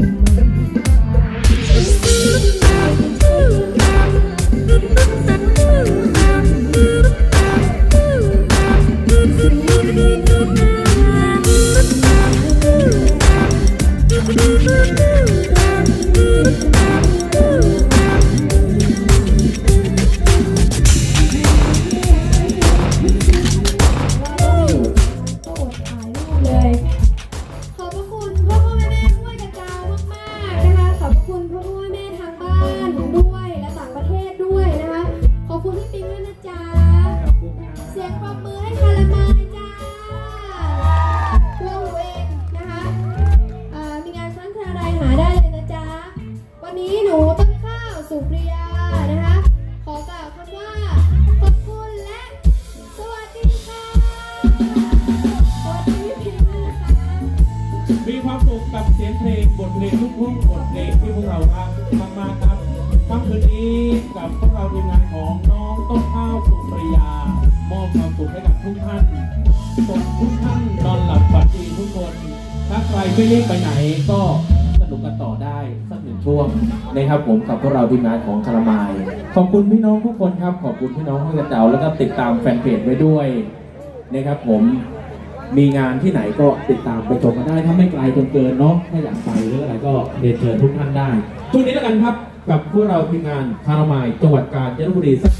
ก็ มอบความสุขให้กับทุกท่านส่งทุกท่านนอนหลับฝันดีทุกคน ถ้าใครไม่รีบไปไหนก็สนุกกันต่อได้สักหนึ่งช่วงนะครับผมกับพวกเราทีมงานของคารามาย ขอบคุณพี่น้องทุกคนครับ ขอบคุณพี่น้องห้วยกระเจ้าแล้วก็ติดตามแฟนเพจไว้ด้วยนะครับผมมีงานที่ไหนก็ติดตามไปชมกันได้ ถ้าไม่ไกลจนเกินเนาะถ้าอยากไปหรืออะไรก็เรียนเชิญทุกท่านได้ช่วงนี้แล้วกันครับกับพวกเราทีมงานคารามายจังหวัดกาญจนบุรีสัก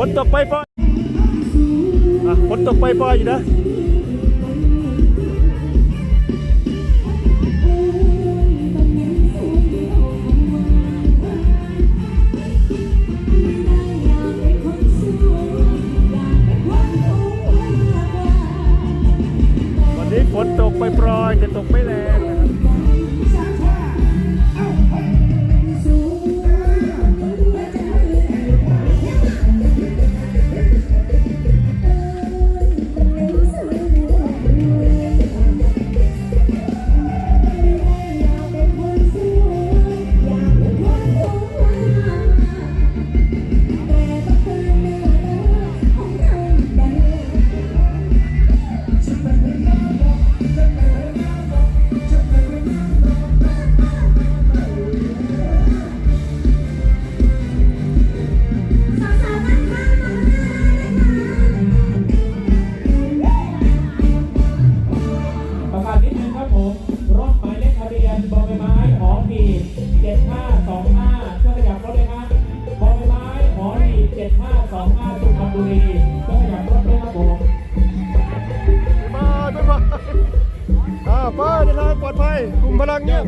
ฝนตกไปปลอยอะฝนตกไปปลอยอยู่นะวันนี้ฝนตกไปปล่อยจะตกไม่แรง เจ็ดห้าสองห้าก็ขยับรถเลยครับบอลไม้หอหีเจ็ดห้าสองห้าสุพรรณบุรีก็ขยับรถเลยครับผมมาไปไปอ่าไปเดทางปลอดภัยกลุ่มพลังเนี่ย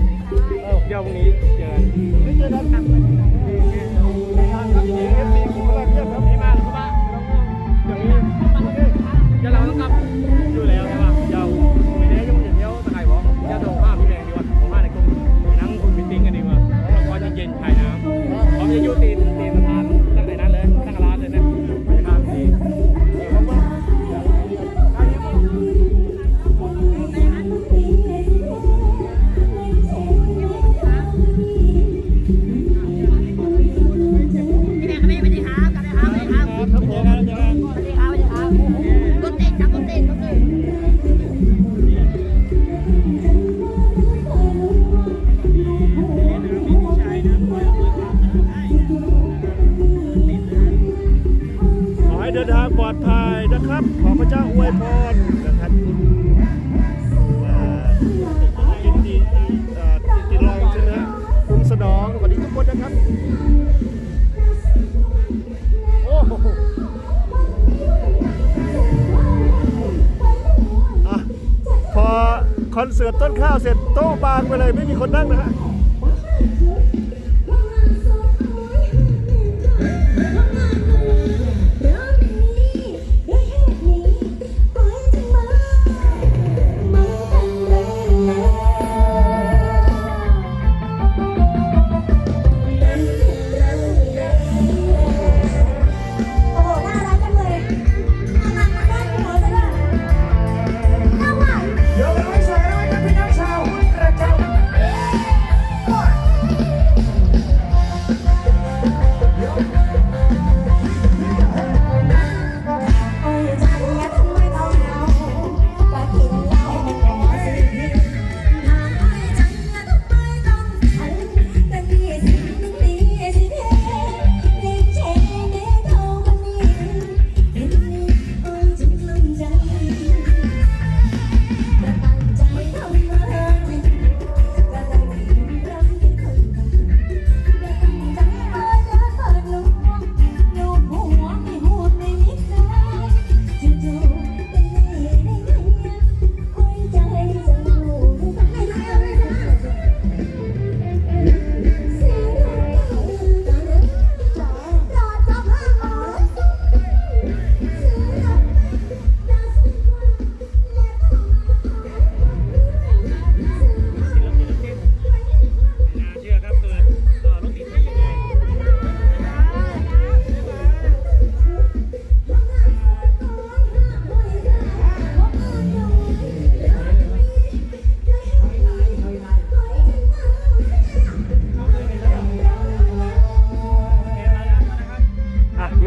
เดินทางปลอดภัยนะครับ ขอพระเจ้าอวยพรนะครับอ่ายินดีอ่าติดรองใช่ไหมฮะคุณสนองสวัสดีทุกคนนะครับโอ้โหพอคอนเสิร์ตต้นข้าวเสร็จโต๊ะบางไปเลยไม่มีคนนั่งนะฮะ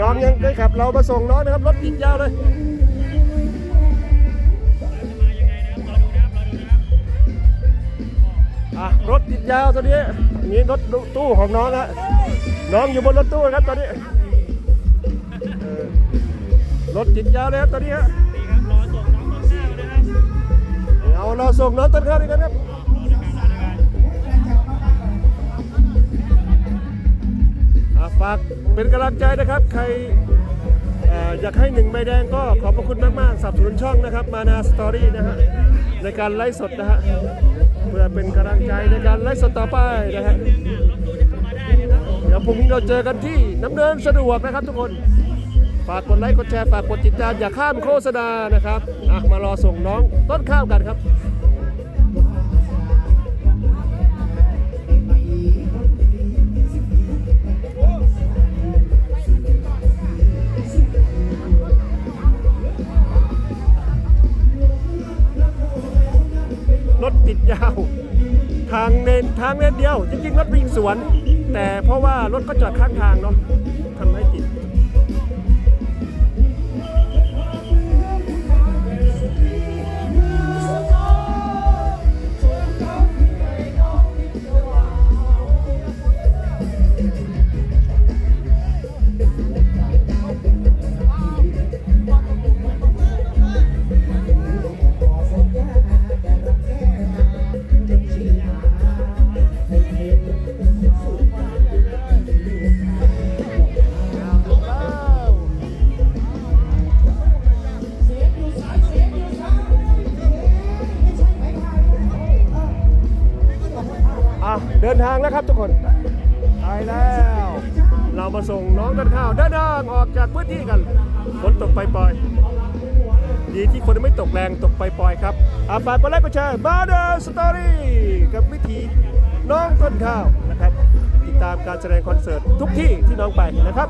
น้องยังได้ขับ เรามาส่งน้องนะครับ รถติดยาวเลยรถติดยาวตอนนี้นี่รถตู้ของน้องฮะน้องอยู่บนรถตู้ครับตอนนี้รถติดยาวเลยครับตอนนี้ฮะนี่ครับรอส่งน้องต้นข้าวนะครับเอาเราส่งน้องต้นข้าวด้วยกันครับ ฝากเป็นกำลังใจนะครับ ใครเอ่ออยากให้หนึ่งใบแดงก็ขอบพระคุณมากๆสนับสนุนช่องนะครับมานาสตอรี่นะฮะในการไลฟ์สดนะฮะเพื่อเป็นกำลังใจในการไลฟ์สดต่อไปนะฮะเดี๋ยวพรุ่งนี้เราเจอกันที่น้ำเนินสะดวกนะครับทุกคนฝากกดไลค์กดแชร์ฝากกดติดตามอย่าข้ามโฆษณานะครับอะมารอส่งน้องต้นข้าวกันครับ รถติดยาว ทางเลนทางเลนเดียว จริงๆรถวิ่งสวน แต่เพราะว่ารถก็จอดข้างทางเนาะ เดินทางแล้วครับทุกคนไปแล้ว เรามาส่งน้องต้นข้าวเดินทางออกจากพื้นที่กันฝนตกปล่อยๆดีที่คนไม่ตกแรงตกปล่อยๆครับอาฝากกดไลค์กดแชร์มาเดอร์สตอรี่กับวิธีน้องต้นข้าวนะครับ ติดตามการแสดงคอนเสิร์ตทุกที่ที่น้องไปนะครับ